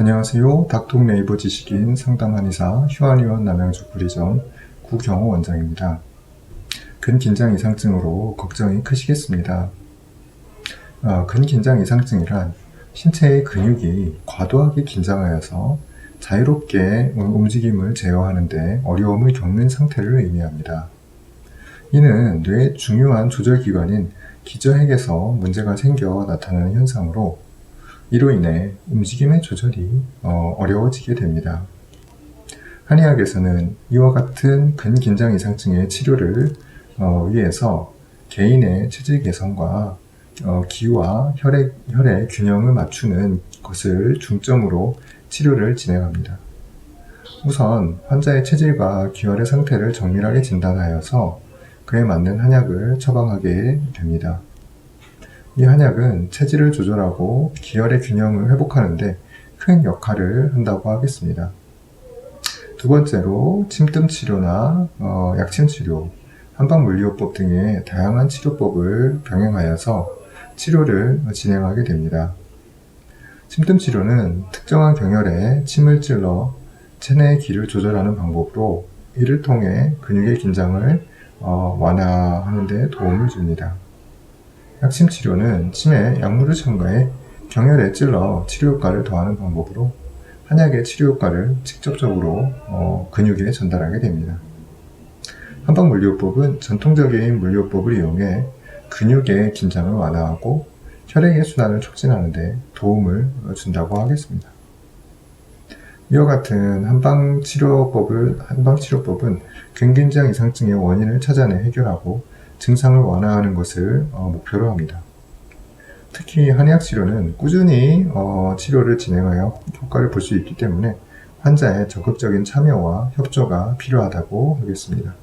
안녕하세요. 닥통 네이버 지식인 상담 한의사 휴안의원 남양주 구리점 구경호 원장입니다. 근긴장 이상증으로 걱정이 크시겠습니다. 어, 근긴장 이상증이란 신체의 근육이 과도하게 긴장하여서 자유롭게 움직임을 제어하는데 어려움을 겪는 상태를 의미합니다. 이는 뇌의 중요한 조절 기관인 기저핵에서 문제가 생겨 나타나는 현상으로 이로 인해 움직임의 조절이 어, 어려워지게 됩니다. 한의학에서는 이와 같은 근긴장 이상증의 치료를 어, 위해서 개인의 체질 개선과 어, 기와 혈액, 혈의 균형을 맞추는 것을 중점으로 치료를 진행합니다. 우선 환자의 체질과 기혈의 상태를 정밀하게 진단하여서 그에 맞는 한약을 처방하게 됩니다. 이 한약은 체질을 조절하고 기혈의 균형을 회복하는데 큰 역할을 한다고 하겠습니다. 두 번째로 침뜸 치료나 어, 약침 치료, 한방 물리요법 등의 다양한 치료법을 병행하여서 치료를 진행하게 됩니다. 침뜸 치료는 특정한 경혈에 침을 찔러 체내의 기를 조절하는 방법으로 이를 통해 근육의 긴장을 어, 완화하는 데 도움을 줍니다. 약침 치료는 침에 약물을 첨가해 경혈에 찔러 치료 효과를 더하는 방법으로 한약의 치료 효과를 직접적으로 어, 근육에 전달하게 됩니다. 한방 물리요법은 전통적인 물리요법을 이용해 근육의 긴장을 완화하고 혈액의 순환을 촉진하는 데 도움을 준다고 하겠습니다. 이와 같은 한방 치료법을 한방 치료법은 근긴장 이상증의 원인을 찾아내 해결하고 증상을 완화하는 것을 어, 목표로 합니다. 특히 한의학 치료는 꾸준히 어, 치료를 진행하여 효과를 볼 수 있기 때문에 환자의 적극적인 참여와 협조가 필요하다고 하겠습니다.